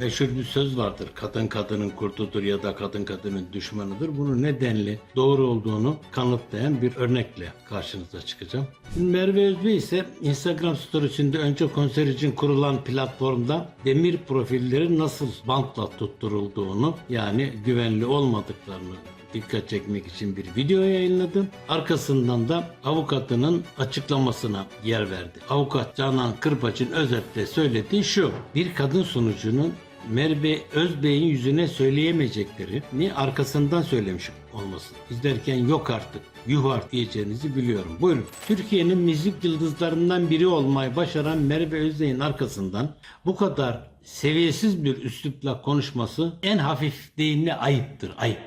meşhur bir söz vardır. Kadın kadının kurdudur ya da kadın kadının düşmanıdır. Bunun nedenli doğru olduğunu kanıtlayan bir örnekle karşınıza çıkacağım. Merve Özbey ise Instagram storiesinde önce konser için kurulan platformda demir profilleri nasıl bantla tutturulduğunu yani güvenli olmadıklarını dikkat çekmek için bir video yayınladı. Arkasından da avukatının açıklamasına yer verdi. Avukat Canan Kırbaç'ın özetle söylediği şu. Bir kadın sunucunun Merve Özbey'in yüzüne söyleyemeyeceklerini arkasından söylemiş olması. İzlerken yok artık, yuh diyeceğinizi biliyorum. Buyurun. Türkiye'nin müzik yıldızlarından biri olmayı başaran Merve Özbey'in arkasından bu kadar seviyesiz bir üslupla konuşması en hafif deyimle ayıptır, ayıp.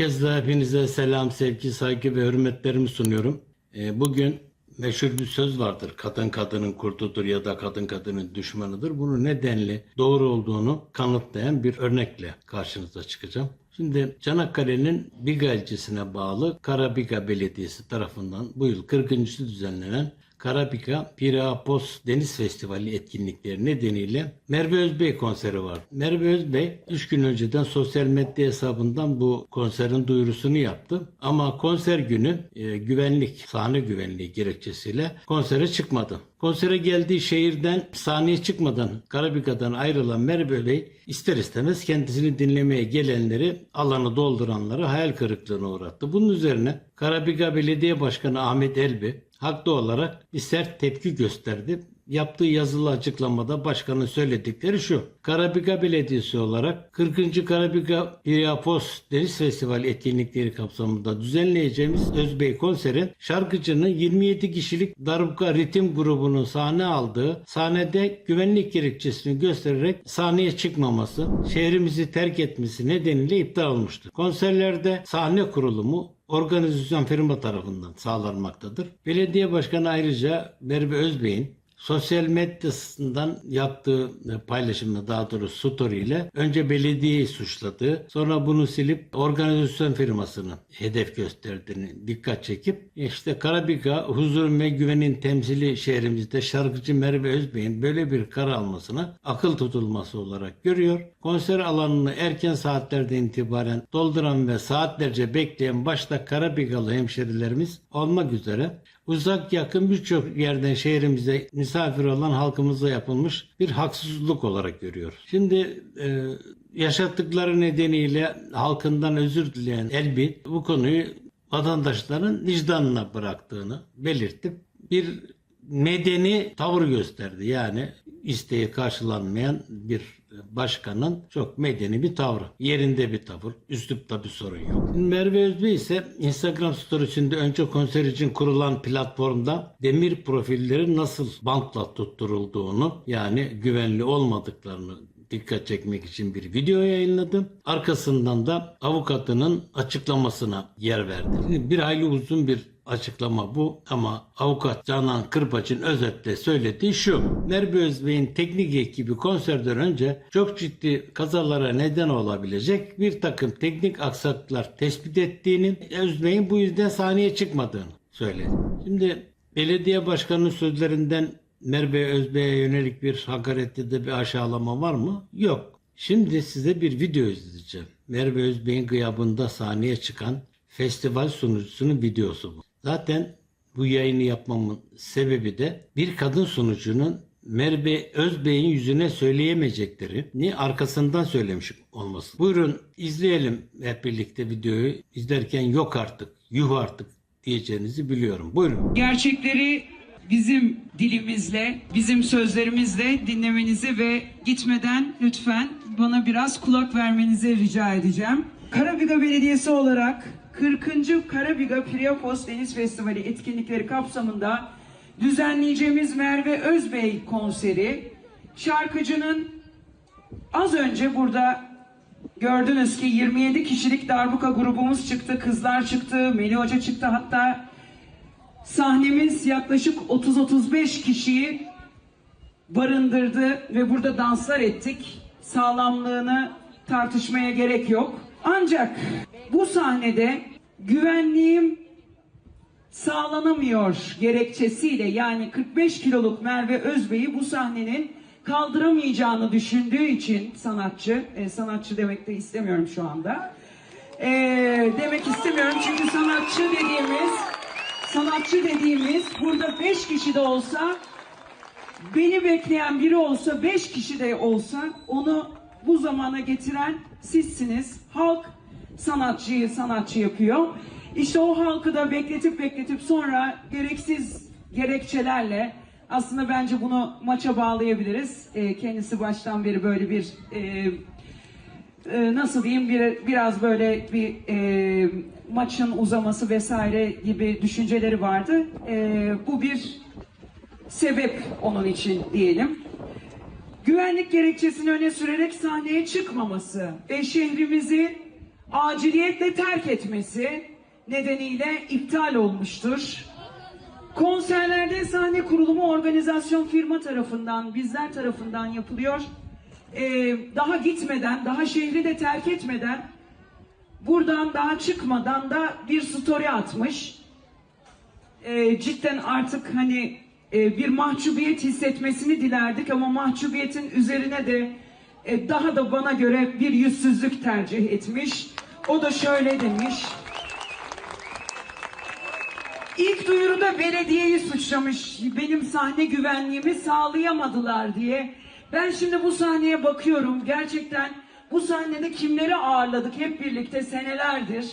Daha hepinize selam, sevgi, saygı ve hürmetlerimi sunuyorum. Ee, Bugün meşhur bir söz vardır. Kadın kadının kurdudur ya da kadın kadının düşmanıdır. Bunun nedenli doğru olduğunu kanıtlayan bir örnekle karşınıza çıkacağım. Şimdi Çanakkale'nin Biga ilçesine bağlı Karabiga Belediyesi tarafından bu yıl 40. düzenlenen Karabika Pirapos Deniz Festivali etkinlikleri nedeniyle Merve Özbey konseri var. Merve Özbey 3 gün önceden sosyal medya hesabından bu konserin duyurusunu yaptı. Ama konser günü e, güvenlik, sahne güvenliği gerekçesiyle konsere çıkmadı. Konsere geldiği şehirden sahneye çıkmadan Karabika'dan ayrılan Merve Bey ister istemez kendisini dinlemeye gelenleri alanı dolduranları hayal kırıklığına uğrattı. Bunun üzerine Karabika Belediye Başkanı Ahmet Elbi haklı olarak bir sert tepki gösterdi. Yaptığı yazılı açıklamada başkanın söyledikleri şu. Karabika Belediyesi olarak 40. Karabika Priapos Deniz Festivali etkinlikleri kapsamında düzenleyeceğimiz Özbey konserin şarkıcının 27 kişilik Darbuka Ritim grubunun sahne aldığı sahnede güvenlik gerekçesini göstererek sahneye çıkmaması, şehrimizi terk etmesi nedeniyle iptal olmuştur. Konserlerde sahne kurulumu organizasyon firma tarafından sağlanmaktadır. Belediye Başkanı ayrıca Merve Özbey'in sosyal medyasından yaptığı paylaşımla daha doğrusu story ile önce belediyeyi suçladığı sonra bunu silip organizasyon firmasını hedef gösterdiğini dikkat çekip işte Karabika huzur ve güvenin temsili şehrimizde şarkıcı Merve Özbey'in böyle bir karar almasına akıl tutulması olarak görüyor. Konser alanını erken saatlerden itibaren dolduran ve saatlerce bekleyen başta Karabikalı hemşerilerimiz olmak üzere uzak yakın birçok yerden şehrimize misafir olan halkımıza yapılmış bir haksızlık olarak görüyor. Şimdi e, yaşattıkları nedeniyle halkından özür dileyen Elbit bu konuyu vatandaşların vicdanına bıraktığını belirtip bir medeni tavır gösterdi. Yani isteği karşılanmayan bir başkanın çok medeni bir tavrı. Yerinde bir tavır. Üslupta bir sorun yok. Merve Özbey ise Instagram storiesinde önce konser için kurulan platformda demir profilleri nasıl bantla tutturulduğunu yani güvenli olmadıklarını dikkat çekmek için bir video yayınladı. Arkasından da avukatının açıklamasına yer verdi. Bir hayli uzun bir açıklama bu ama avukat Canan Kırbaç'ın özetle söylediği şu. Merve Özbey'in teknik ekibi konserden önce çok ciddi kazalara neden olabilecek bir takım teknik aksaklıklar tespit ettiğini, Özbey'in bu yüzden sahneye çıkmadığını söyledi. Şimdi belediye başkanının sözlerinden Merve Özbey'e yönelik bir hakarette de bir aşağılama var mı? Yok. Şimdi size bir video izleteceğim. Merve Özbey'in gıyabında sahneye çıkan festival sunucusunun videosu bu. Zaten bu yayını yapmamın sebebi de bir kadın sunucunun Merve Özbey'in yüzüne söyleyemeyeceklerini arkasından söylemiş olması. Buyurun izleyelim hep birlikte videoyu. İzlerken yok artık, yuh artık diyeceğinizi biliyorum. Buyurun. Gerçekleri bizim dilimizle, bizim sözlerimizle dinlemenizi ve gitmeden lütfen bana biraz kulak vermenizi rica edeceğim. Karabiga Belediyesi olarak 40. Karabiga Priapos Deniz Festivali etkinlikleri kapsamında düzenleyeceğimiz Merve Özbey konseri şarkıcının az önce burada gördünüz ki 27 kişilik darbuka grubumuz çıktı, kızlar çıktı, Melih Hoca çıktı hatta Sahnemiz yaklaşık 30-35 kişiyi barındırdı ve burada danslar ettik. Sağlamlığını tartışmaya gerek yok. Ancak bu sahnede güvenliğim sağlanamıyor gerekçesiyle yani 45 kiloluk Merve Özbey'i bu sahnenin kaldıramayacağını düşündüğü için sanatçı, e, sanatçı demek de istemiyorum şu anda. E, demek istemiyorum çünkü sanatçı dediğimiz sanatçı dediğimiz burada 5 kişi de olsa beni bekleyen biri olsa, beş kişi de olsa onu bu zamana getiren sizsiniz. Halk sanatçıyı sanatçı yapıyor. İşte o halkı da bekletip bekletip sonra gereksiz gerekçelerle aslında bence bunu maça bağlayabiliriz. Ee, kendisi baştan beri böyle bir e, e, nasıl diyeyim bir, biraz böyle bir e, maçın uzaması vesaire gibi düşünceleri vardı. E, bu bir sebep onun için diyelim. Güvenlik gerekçesini öne sürerek sahneye çıkmaması ve şehrimizi aciliyetle terk etmesi nedeniyle iptal olmuştur. Konserlerde sahne kurulumu organizasyon firma tarafından, bizler tarafından yapılıyor. Ee, daha gitmeden, daha şehri de terk etmeden, buradan daha çıkmadan da bir story atmış e, cidden artık hani e, bir mahcubiyet hissetmesini dilerdik ama mahcubiyetin üzerine de e, daha da bana göre bir yüzsüzlük tercih etmiş. O da şöyle demiş. İlk duyuruda belediyeyi suçlamış. Benim sahne güvenliğimi sağlayamadılar diye. Ben şimdi bu sahneye bakıyorum. Gerçekten bu sahnede kimleri ağırladık hep birlikte senelerdir.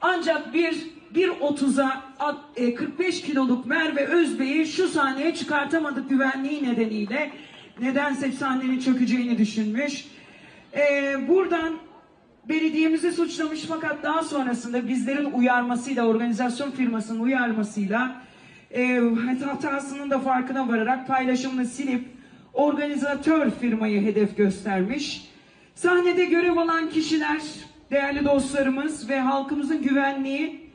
Ancak bir bir 30'a at- e, 45 kiloluk Merve Özbey'i şu sahneye çıkartamadık güvenliği nedeniyle. Nedense sahnenin çökeceğini düşünmüş. E, buradan belediyemizi suçlamış fakat daha sonrasında bizlerin uyarmasıyla, organizasyon firmasının uyarmasıyla e, hatasının da farkına vararak paylaşımını silip organizatör firmayı hedef göstermiş. Sahnede görev alan kişiler, değerli dostlarımız ve halkımızın güvenliği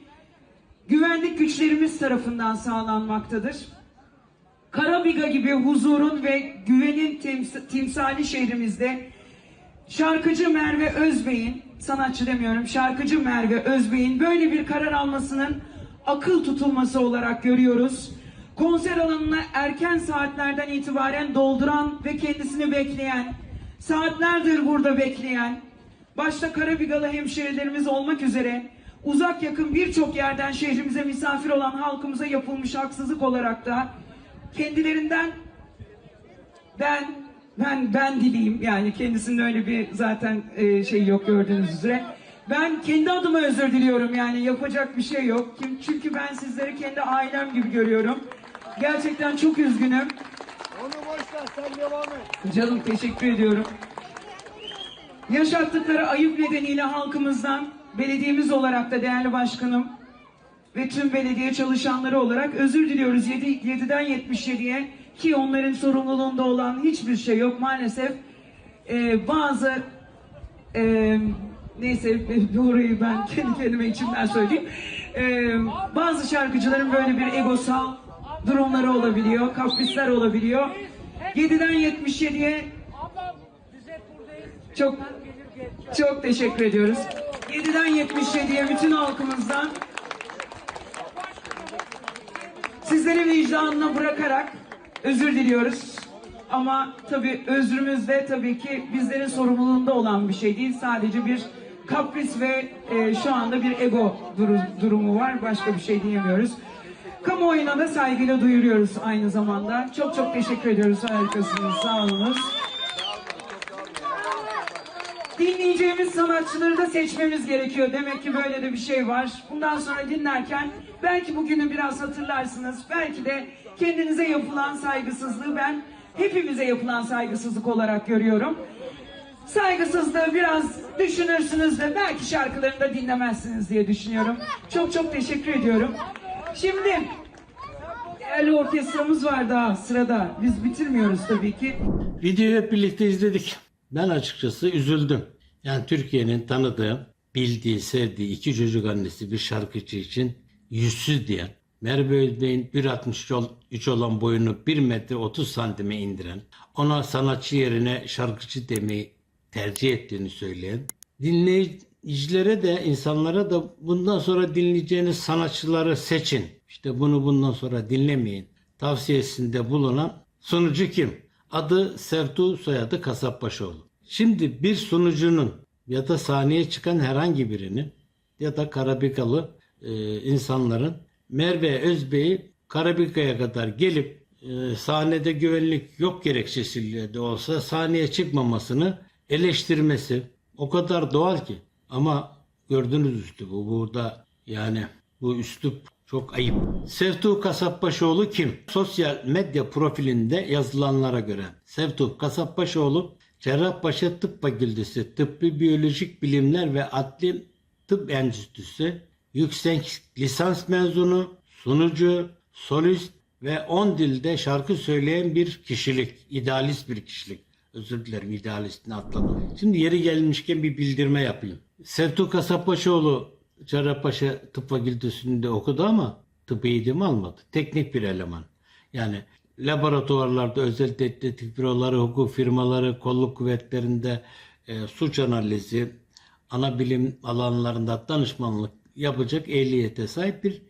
güvenlik güçlerimiz tarafından sağlanmaktadır. Karabiga gibi huzurun ve güvenin timsali şehrimizde şarkıcı Merve Özbey'in, sanatçı demiyorum, şarkıcı Merve Özbey'in böyle bir karar almasının akıl tutulması olarak görüyoruz. Konser alanına erken saatlerden itibaren dolduran ve kendisini bekleyen, saatlerdir burada bekleyen, başta Karabigalı hemşehrilerimiz olmak üzere uzak yakın birçok yerden şehrimize misafir olan halkımıza yapılmış haksızlık olarak da kendilerinden ben ben ben dileyim yani kendisinin öyle bir zaten e, şey yok gördüğünüz üzere. Ben kendi adıma özür diliyorum yani yapacak bir şey yok. Kim- Çünkü ben sizleri kendi ailem gibi görüyorum. Gerçekten çok üzgünüm. Onu boş ver sen devam et. Canım teşekkür ediyorum. Yaşattıkları ayıp nedeniyle halkımızdan belediyemiz olarak da değerli başkanım ve tüm belediye çalışanları olarak özür diliyoruz 7, 7'den 77'ye ki onların sorumluluğunda olan hiçbir şey yok maalesef. Ee, bazı e, neyse doğruyu ben kendi kendime içimden söyleyeyim. Ee, bazı şarkıcıların böyle bir egosal durumları olabiliyor, kaprisler olabiliyor. 7'den 77'ye çok çok teşekkür ediyoruz. 7'den 77'ye bütün halkımızdan sizleri vicdanına bırakarak özür diliyoruz. Ama tabii özrümüz de tabii ki bizlerin sorumluluğunda olan bir şey değil. Sadece bir kapris ve e, şu anda bir ego duru- durumu var. Başka bir şey diyemiyoruz. Kamuoyuna da saygıyla duyuruyoruz aynı zamanda. Çok çok teşekkür ediyoruz. Harikasınız. Sağ olunuz. Dinleyeceğimiz sanatçıları da seçmemiz gerekiyor. Demek ki böyle de bir şey var. Bundan sonra dinlerken belki bugünü biraz hatırlarsınız. Belki de kendinize yapılan saygısızlığı ben hepimize yapılan saygısızlık olarak görüyorum. Saygısızlığı biraz düşünürsünüz de belki şarkılarını da dinlemezsiniz diye düşünüyorum. Çok çok teşekkür ediyorum. Şimdi değerli orkestramız var daha sırada. Biz bitirmiyoruz tabii ki. Videoyu hep birlikte izledik. Ben açıkçası üzüldüm. Yani Türkiye'nin tanıdığı, bildiği, sevdiği iki çocuk annesi bir şarkıcı için yüzsüz diyen, Merve Özbey'in 1.63 olan boyunu 1 metre 30 santime indiren, ona sanatçı yerine şarkıcı demeyi tercih ettiğini söyleyen, dinleyicilere de insanlara da bundan sonra dinleyeceğiniz sanatçıları seçin. İşte bunu bundan sonra dinlemeyin. Tavsiyesinde bulunan sunucu kim? Adı Sertu, soyadı Kasapbaşoğlu. Şimdi bir sunucunun ya da sahneye çıkan herhangi birinin ya da Karabikalı e, insanların Merve Özbey'i Karabika'ya kadar gelip e, sahnede güvenlik yok gerekçesiyle de olsa sahneye çıkmamasını eleştirmesi o kadar doğal ki. Ama gördüğünüz üstü bu burada yani bu üslup çok ayıp. Sevtuğ Kasapbaşoğlu kim? Sosyal medya profilinde yazılanlara göre Sevtuğ Kasapbaşoğlu Cerrahpaşa Tıp Fakültesi Tıbbi Biyolojik Bilimler ve Adli Tıp Enstitüsü yüksek lisans mezunu, sunucu, solist ve 10 dilde şarkı söyleyen bir kişilik, idealist bir kişilik. Özür dilerim idealistini atladım. Şimdi yeri gelmişken bir bildirme yapayım. Sevtu Kasapbaşoğlu Cerrahpaşa Tıp Fakültesi'nde okudu ama tıp eğitimi almadı. Teknik bir eleman. Yani laboratuvarlarda özel detektif büroları, hukuk firmaları, kolluk kuvvetlerinde e, suç analizi, ana bilim alanlarında danışmanlık yapacak ehliyete sahip bir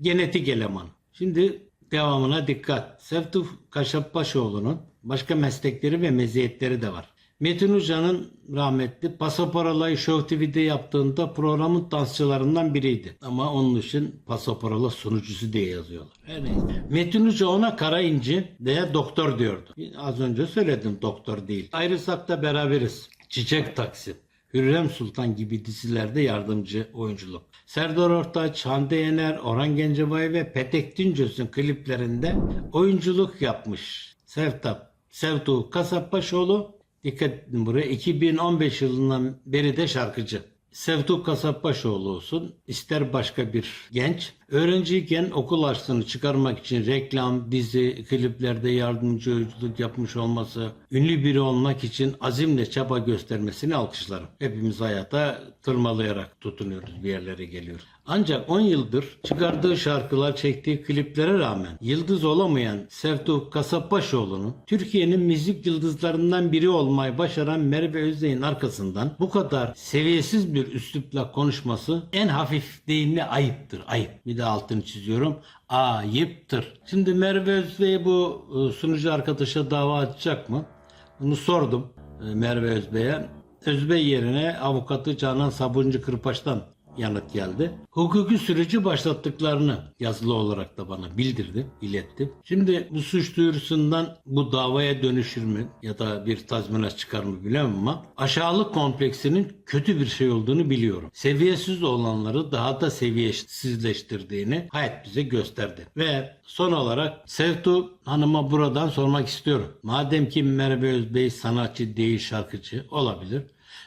genetik eleman. Şimdi devamına dikkat. Sevtuf Kaşapbaşoğlu'nun başka meslekleri ve meziyetleri de var. Metin Hoca'nın rahmetli Pasaporala'yı Show TV'de yaptığında programın dansçılarından biriydi. Ama onun için Pasaporala sunucusu diye yazıyorlar. Her. Metin Hoca ona kara inci veya doktor diyordu. Az önce söyledim doktor değil. Ayrılsak da beraberiz. Çiçek Taksi. Hürrem Sultan gibi dizilerde yardımcı oyunculuk. Serdar Ortaç, Hande Yener, Orhan Gencebay ve Petek Tüncöz'ün kliplerinde oyunculuk yapmış. Sevtap, Sevtuğ Kasapbaşoğlu, dikkat edin buraya, 2015 yılından beri de şarkıcı. Sevtuğ Kasapbaşoğlu olsun, ister başka bir genç. Öğrenciyken okul harçlığını çıkarmak için reklam, dizi, kliplerde yardımcı oyunculuk yapmış olması, ünlü biri olmak için azimle çaba göstermesini alkışlarım. Hepimiz hayata tırmalayarak tutunuyoruz, bir yerlere geliyoruz. Ancak 10 yıldır çıkardığı şarkılar, çektiği kliplere rağmen yıldız olamayan Sevtuğ Kasapbaşoğlu'nun Türkiye'nin müzik yıldızlarından biri olmayı başaran Merve Özdeğin arkasından bu kadar seviyesiz bir üslupla konuşması en hafif deyimli ayıptır. Ayıp. Bir de altını çiziyorum. Ayıptır. Şimdi Merve Özbey bu e, sunucu arkadaşa dava açacak mı? Bunu sordum e, Merve Özbey'e. Özbey yerine avukatı Canan Sabuncu Kırpaç'tan yanıt geldi. Hukuki süreci başlattıklarını yazılı olarak da bana bildirdi, iletti. Şimdi bu suç duyurusundan bu davaya dönüşür mü ya da bir tazminat çıkar mı bilemem ama aşağılık kompleksinin kötü bir şey olduğunu biliyorum. Seviyesiz olanları daha da seviyesizleştirdiğini hayat bize gösterdi. Ve son olarak Sevtu Hanım'a buradan sormak istiyorum. Madem ki Merve Özbey sanatçı değil şarkıcı olabilir.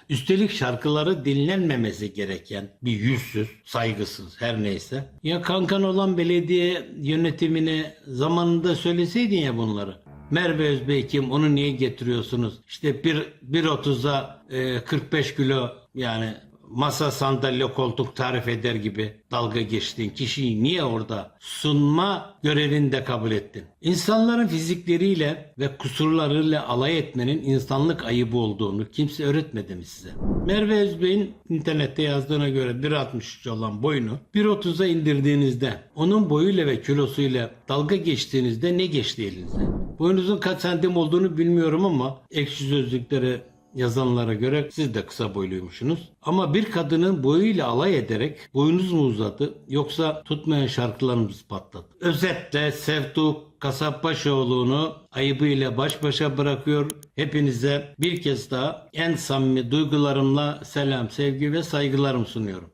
Üstelik şarkıları dinlenmemesi gereken bir yüzsüz, saygısız her neyse. Ya kankan olan belediye yönetimine zamanında söyleseydin ya bunları. Merve Özbey kim onu niye getiriyorsunuz? İşte bir 1.30'a e, 45 kilo yani masa sandalye koltuk tarif eder gibi dalga geçtiğin kişiyi niye orada sunma görevinde kabul ettin? İnsanların fizikleriyle ve kusurlarıyla alay etmenin insanlık ayıbı olduğunu kimse öğretmedi mi size? Merve Özbey'in internette yazdığına göre 1.63 olan boyunu 1.30'a indirdiğinizde onun boyuyla ve kilosuyla dalga geçtiğinizde ne geçti elinize? Boyunuzun kaç santim olduğunu bilmiyorum ama ekşi sözlüklere yazanlara göre siz de kısa boyluymuşsunuz. Ama bir kadının boyuyla alay ederek boyunuz mu uzadı yoksa tutmayan şarkılarımız patladı. Özetle Sevtuk Kasapbaşoğlu'nu ayıbıyla baş başa bırakıyor. Hepinize bir kez daha en samimi duygularımla selam, sevgi ve saygılarımı sunuyorum.